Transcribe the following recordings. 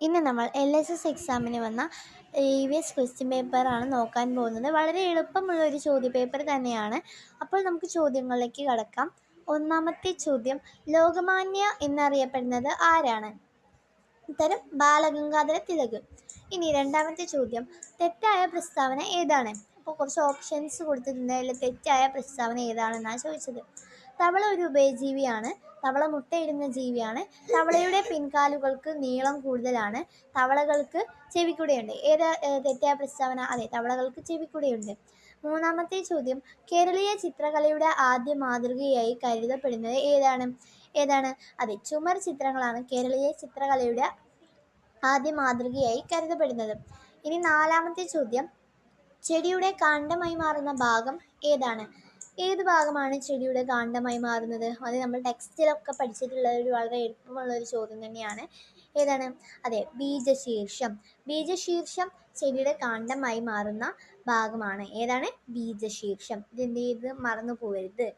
ഇന്ന് നമ്മൾ L S S എക്സാമിന് വന്ന എസ് ക്വസ്റ്റ്യൻ പേപ്പറാണ് നോക്കാൻ പോകുന്നത്. വളരെ എളുപ്പമുള്ള ഒരു ചോദ്യപേപ്പർ തന്നെയാണ്. അപ്പോൾ നമുക്ക് ചോദ്യങ്ങളിലേക്ക് കടക്കാം. ഒന്നാമത്തെ ചോദ്യം ലോകമാന്യ എന്നറിയപ്പെടുന്നത് ആരാണ്? ഉത്തരം ബാലഗംഗാധര തിലക്. ഇനി രണ്ടാമത്തെ ചോദ്യം തെറ്റായ പ്രസ്താവന ഏതാണ്? അപ്പോൾ കുറച്ച് ഓപ്ഷൻസ് കൊടുത്തിട്ടുണ്ട്. അതിൽ തെറ്റായ പ്രസ്താവന ഏതാണെന്നാണ് ചോദിച്ചത്. തവള ഒരു ഉഭയജീവിയാണ് തവള മുട്ടയിടുന്ന ജീവിയാണ്. തവളയുടെ പിൻകാലുകൾക്ക് നീളം കൂടുതലാണ്. തവളകൾക്ക് ചെവിക്കുടയുണ്ട്. ഏത് തെറ്റായ പ്രസ്താവന? അതെ തവളകൾക്ക് ചെവിക്കുടയുണ്ട്. മൂന്നാമത്തെ ചോദ്യം. കേരളീയ ചിത്രകലയുടെ ആദ്യ മാതൃകയായി കരുതപ്പെടുന്നത് ഏതാണ്? ഏതാണ്? അതെ ചുമർ ചിത്രങ്ങളാണ് കേരളീയ ചിത്രകലയുടെ ആദ്യ മാതൃകയായി കരുതപ്പെടുന്നത്. ഇനി നാലാമത്തെ ചോദ്യം. ചെടിയുടെ കാണ്ഡമായി മാറുന്ന ഭാഗം ഏതാണ്? ഏത് ഭാഗമാണ് ചെടിയുടെ കാണ്ഡമായി മാറുന്നത്? അത് നമ്മൾ ടെക്സ്റ്റിലൊക്കെ പഠിച്ചിട്ടുള്ള ഒരു വളരെ എളുപ്പമുള്ള ഒരു ചോദ്യം തന്നെയാണ്. ഏതാണ്? അതെ ബീജശീർഷം. ബീജശീർഷം ചെടിയുടെ കാണ്ഡമായി മാറുന്ന ഭാഗമാണ്. ഏതാണ്? ബീജശീർഷം. ഇതെന്ത് ചെയ്ത്? മറന്നു പോകരുത്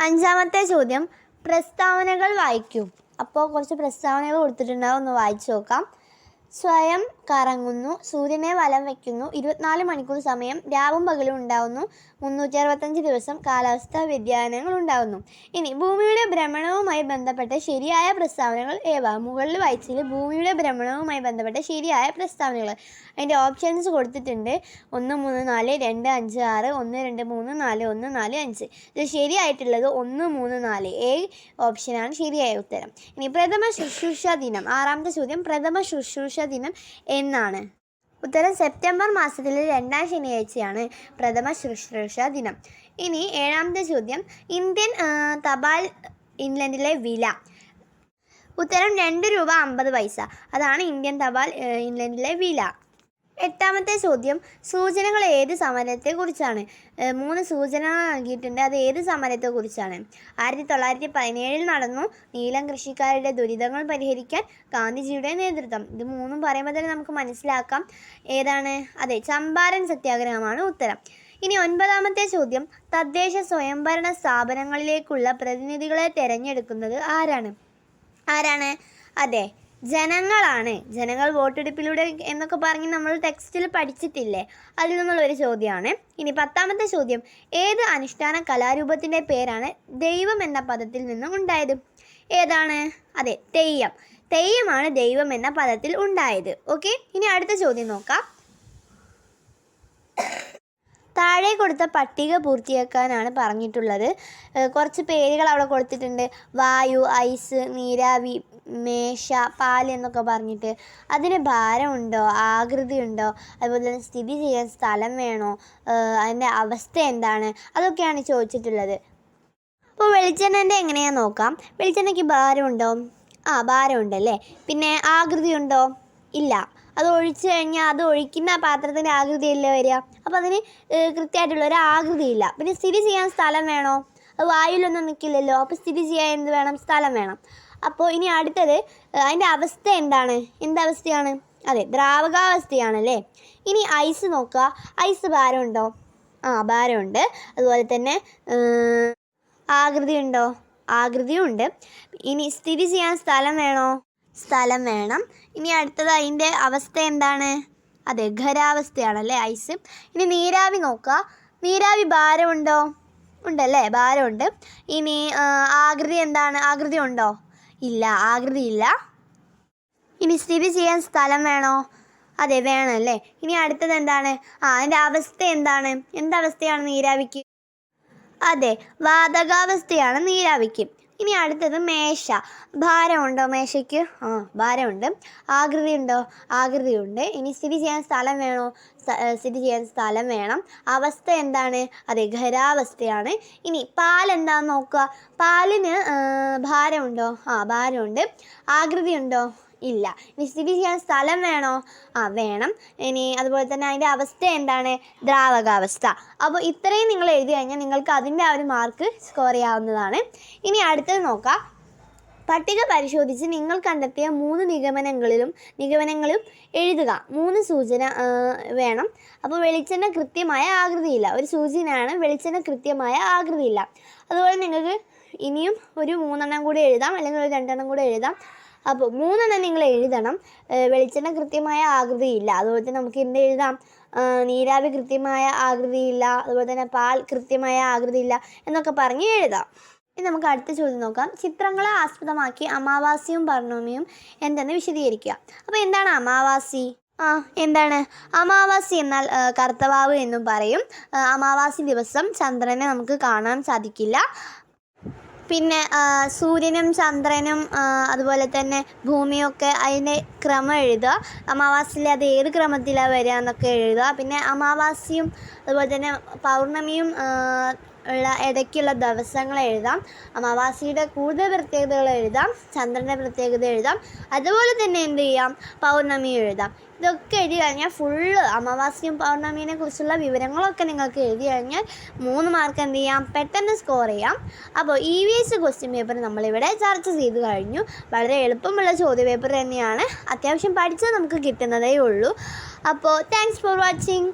അഞ്ചാമത്തെ ചോദ്യം. പ്രസ്താവനകൾ വായിക്കും. അപ്പോൾ കുറച്ച് പ്രസ്താവനകൾ കൊടുത്തിട്ടുണ്ടാവും. ഒന്ന് വായിച്ചു നോക്കാം. സ്വയം കറങ്ങുന്നു സൂര്യനെ വലം വയ്ക്കുന്നു ഇരുപത്തിനാല് മണിക്കൂർ സമയം രാവും പകലും ഉണ്ടാവുന്നു മുന്നൂറ്റി അറുപത്തഞ്ച് ദിവസം കാലാവസ്ഥാ വ്യതിയാനങ്ങൾ ഉണ്ടാകുന്നു ഇനി ഭൂമിയുടെ ഭ്രമണവുമായി ബന്ധപ്പെട്ട ശരിയായ പ്രസ്താവനകൾ ഏവ? മുകളിൽ വായിച്ചതിൽ ഭൂമിയുടെ ഭ്രമണവുമായി ബന്ധപ്പെട്ട ശരിയായ പ്രസ്താവനകൾ. അതിന്റെ ഓപ്ഷൻസ് കൊടുത്തിട്ടുണ്ട്. ഒന്ന് മൂന്ന് നാല് രണ്ട് അഞ്ച് ആറ് ഒന്ന് രണ്ട് മൂന്ന് നാല് ഒന്ന് നാല് അഞ്ച്. ഇത് ശരിയായിട്ടുള്ളത് ഒന്ന് മൂന്ന് നാല് എ ഓപ്ഷനാണ് ശരിയായ ഉത്തരം. ഇനി പ്രഥമ ശുശ്രൂഷ ദിനം. ആറാമത്തെ ചോദ്യം പ്രഥമ ശുശ്രൂഷ ദിനം എന്നാണ്. ഉത്തരം സെപ്റ്റംബർ മാസത്തിലെ രണ്ടാം ശനിയാഴ്ചയാണ് പ്രഥമ ശുശ്രൂഷ ദിനം. ഇനി ഏഴാമത്തെ ചോദ്യം. ഇന്ത്യൻ തപാൽ ഇംഗ്ലണ്ടിലെ വില. ഉത്തരം രണ്ട് രൂപ അമ്പത് പൈസ. അതാണ് ഇന്ത്യൻ തപാൽ ഇംഗ്ലണ്ടിലെ വില. എട്ടാമത്തെ ചോദ്യം സൂചനകൾ ഏത് സമരത്തെക്കുറിച്ചാണ്? മൂന്ന് സൂചനകൾ നൽകിയിട്ടുണ്ട്. അത് ഏത് സമരത്തെക്കുറിച്ചാണ്? ആയിരത്തി തൊള്ളായിരത്തി പതിനേഴിൽ നടന്നു നീലം കൃഷിക്കാരുടെ ദുരിതങ്ങൾ പരിഹരിക്കാൻ ഗാന്ധിജിയുടെ നേതൃത്വം. ഇത് മൂന്നും പറയുമ്പോൾ തന്നെ നമുക്ക് മനസ്സിലാക്കാം. ഏതാണ്? അതെ ചമ്പാരൻ സത്യാഗ്രഹമാണ് ഉത്തരം. ഇനി ഒൻപതാമത്തെ ചോദ്യം തദ്ദേശ സ്വയംഭരണ സ്ഥാപനങ്ങളിലേക്കുള്ള പ്രതിനിധികളെ തിരഞ്ഞെടുക്കുന്നത് ആരാണ്? ആരാണ്? അതെ ജനങ്ങളാണ്. ജനങ്ങൾ വോട്ടെടുപ്പിലൂടെ എന്നൊക്കെ പറഞ്ഞ് നമ്മൾ ടെക്സ്റ്റിൽ പഠിച്ചിട്ടില്ലേ? അതിൽ നിന്നുള്ള ഒരു ചോദ്യമാണ്. ഇനി പത്താമത്തെ ചോദ്യം. ഏത് അനുഷ്ഠാന കലാരൂപത്തിന്റെ പേരാണ് ദൈവം എന്ന പദത്തിൽ നിന്നും ഉണ്ടായത്? ഏതാണ്? അതെ തെയ്യം. തെയ്യമാണ് ദൈവം എന്ന പദത്തിൽ ഉണ്ടായത്. ഓക്കെ ഇനി അടുത്ത ചോദ്യം നോക്കാം. താഴെ കൊടുത്ത പട്ടിക പൂർത്തിയാക്കാനാണ് പറഞ്ഞിട്ടുള്ളത്. കുറച്ച് പേരുകൾ അവിടെ കൊടുത്തിട്ടുണ്ട്. വായു ഐസ് നീരാവി മേശ പാൽ എന്നൊക്കെ പറഞ്ഞിട്ട്. അതിന് ഭാരമുണ്ടോ? ആകൃതി ഉണ്ടോ അതുപോലെ തന്നെ സ്ഥിതി ചെയ്യാൻ സ്ഥലം വേണോ? അതിന്റെ അവസ്ഥ എന്താണ്? അതൊക്കെയാണ് ചോദിച്ചിട്ടുള്ളത്. അപ്പോൾ വെളിച്ചെണ്ണന്റെ എങ്ങനെയാണെന്ന് നോക്കാം. വെളിച്ചെണ്ണയ്ക്ക് ഭാരമുണ്ടോ? ആ ഭാരമുണ്ടല്ലേ പിന്നെ ആകൃതി ഉണ്ടോ ഇല്ല. അത് ഒഴിച്ച് കഴിഞ്ഞാൽ അത് ഒഴിക്കുന്ന പാത്രത്തിന്റെ ആകൃതിയല്ലേ വരിക? അപ്പോൾ അതിന് കൃത്യമായിട്ടുള്ള ഒരു ആകൃതിയില്ല. പിന്നെ സ്ഥിതി ചെയ്യാൻ സ്ഥലം വേണോ? അത് വായുവിലൊന്നും നിൽക്കില്ലല്ലോ അപ്പോൾ സ്ഥിതി ചെയ്യാൻ എന്ത് വേണം? സ്ഥലം വേണം. അപ്പോൾ ഇനി അടുത്തത് അതിന്റെ അവസ്ഥ എന്താണ്? എന്തവസ്ഥയാണ് അതെ ദ്രാവകാവസ്ഥയാണല്ലേ? ഇനി ഐസ് നോക്കുക. ഐസ് ഭാരമുണ്ടോ? ആ ഭാരമുണ്ട്. അതുപോലെ തന്നെ ആകൃതി ഉണ്ടോ ആകൃതിയും ഉണ്ട് ഇനി സ്ഥിതി ചെയ്യാൻ സ്ഥലം വേണോ? സ്ഥലം വേണം. ഇനി അടുത്തത് അതിന്റെ അവസ്ഥ എന്താണ്? അതെ ഖരാവസ്ഥയാണല്ലേ ഐസ്. ഇനി നീരാവി നോക്കുക. നീരാവി ഭാരമുണ്ടോ? ഉണ്ടല്ലേ ഭാരമുണ്ട്. ഇനി ആകൃതി എന്താണ്? ആകൃതി ഉണ്ടോ? ഇല്ല ആകൃതി ഇല്ല. ഇനി സ്ഥിതി ചെയ്യാൻ സ്ഥലം വേണോ? അതെ വേണം അല്ലേ? ഇനി അടുത്തത് എന്താണ്? ആ അതിന്റെ അവസ്ഥ എന്താണ്? എന്തവസ്ഥയാണ് നീരാവിക്ക്? അതെ വാതകാവസ്ഥയാണ് നീരാവിക്ക്. ഇനി അടുത്തത് മേശ. ഭാരമുണ്ടോ മേശയ്ക്ക്? ആ ഭാരമുണ്ട്. ആകൃതി ഉണ്ടോ ആകൃതിയുണ്ട്. ഇനി സ്ഥിതി ചെയ്യാൻ സ്ഥലം വേണോ? സ്ഥ- സ്ഥിതി ചെയ്യാൻ സ്ഥലം വേണം. അവസ്ഥ എന്താണ്? അതെ ഖരാവസ്ഥയാണ്. ഇനി പാൽ എന്താണെന്ന് നോക്കുക. പാലിന് ഭാരമുണ്ടോ? ആ ഭാരമുണ്ട്. ആകൃതി ഉണ്ടോ ഇല്ല. സ്ഥിതി ചെയ്യാൻ സ്ഥലം വേണോ? ആ വേണം. ഇനി അതുപോലെ തന്നെ അതിന്റെ അവസ്ഥ എന്താണ്? ദ്രാവകാവസ്ഥ. അപ്പോൾ ഇത്രയും നിങ്ങൾ എഴുതി കഴിഞ്ഞാൽ നിങ്ങൾക്ക് അതിന്റെ ആ ഒരു മാർക്ക് സ്കോർ ചെയ്യാവുന്നതാണ്. ഇനി അടുത്തത് നോക്കാം. പട്ടിക പരിശോധിച്ച് നിങ്ങൾ കണ്ടെത്തിയ മൂന്ന് നിഗമനങ്ങളിലും നിഗമനങ്ങളും എഴുതുക. മൂന്ന് സൂചന വേണം. അപ്പോൾ വെളിച്ചെണ്ണ കൃത്യമായ ആകൃതിയില്ല. ഒരു സൂചനയാണ് വെളിച്ചെണ്ണ കൃത്യമായ ആകൃതിയില്ല. അതുപോലെ നിങ്ങൾക്ക് ഇനിയും ഒരു മൂന്നെണ്ണം കൂടി എഴുതാം. അല്ലെങ്കിൽ ഒരു രണ്ടെണ്ണം കൂടി എഴുതാം. അപ്പോൾ മൂന്നെണ്ണം നിങ്ങൾ എഴുതണം. വെളിച്ചെണ്ണ കൃത്യമായ ആകൃതിയില്ല. അതുപോലെ തന്നെ നമുക്ക് എന്ത് എഴുതാം? നീരാവി കൃത്യമായ ആകൃതിയില്ല. അതുപോലെ തന്നെ പാൽ കൃത്യമായ ആകൃതിയില്ല എന്നൊക്കെ പറഞ്ഞ് എഴുതാം. ഇനി നമുക്ക് അടുത്ത ചോദ്യം നോക്കാം. ചിത്രങ്ങളെ ആസ്പദമാക്കി അമാവാസിയും പൗർണമിയും എന്തെന്ന് വിശദീകരിക്കുക. അപ്പോൾ എന്താണ് അമാവാസി? ആ എന്താണ്? അമാവാസി എന്നാൽ കർത്തവാവ് എന്നും പറയും. അമാവാസി ദിവസം ചന്ദ്രനെ നമുക്ക് കാണാൻ സാധിക്കില്ല. പിന്നെ സൂര്യനും ചന്ദ്രനും അതുപോലെ തന്നെ ഭൂമിയൊക്കെ അതിന്റെ ക്രമം എഴുതുക. അമാവാസിയിൽ അത് ഏത് ക്രമത്തിലാണ് വരിക എന്നൊക്കെ എഴുതുക. പിന്നെ അമാവാസിയും അതുപോലെ തന്നെ പൗർണമിയും ആ, ഉള്ള ഇടയ്ക്കുള്ള ദിവസങ്ങൾ എഴുതാം. അമാവാസിയുടെ കൂടുതൽ പ്രത്യേകതകൾ എഴുതാം. ചന്ദ്രന്റെ പ്രത്യേകത എഴുതാം. അതുപോലെ തന്നെ എന്ത് ചെയ്യാം? പൗർണമി എഴുതാം. ഇതൊക്കെ എഴുതി കഴിഞ്ഞാൽ ഫുള്ള് അമാവാസിയും പൗർണമീനെ കുറിച്ചുള്ള വിവരങ്ങളൊക്കെ നിങ്ങൾക്ക് എഴുതി കഴിഞ്ഞാൽ മൂന്ന് മാർക്ക് എന്ത് ചെയ്യാം? പെട്ടെന്ന് സ്കോർ ചെയ്യാം. അപ്പോൾ E V S question paper നമ്മളിവിടെ ചർച്ച ചെയ്ത് കഴിഞ്ഞു. വളരെ എളുപ്പമുള്ള ചോദ്യ പേപ്പർ തന്നെയാണ്. അത്യാവശ്യം പഠിച്ചാൽ നമുക്ക് കിട്ടുന്നതേ ഉള്ളൂ. അപ്പോൾ താങ്ക്സ് ഫോർ വാച്ചിങ്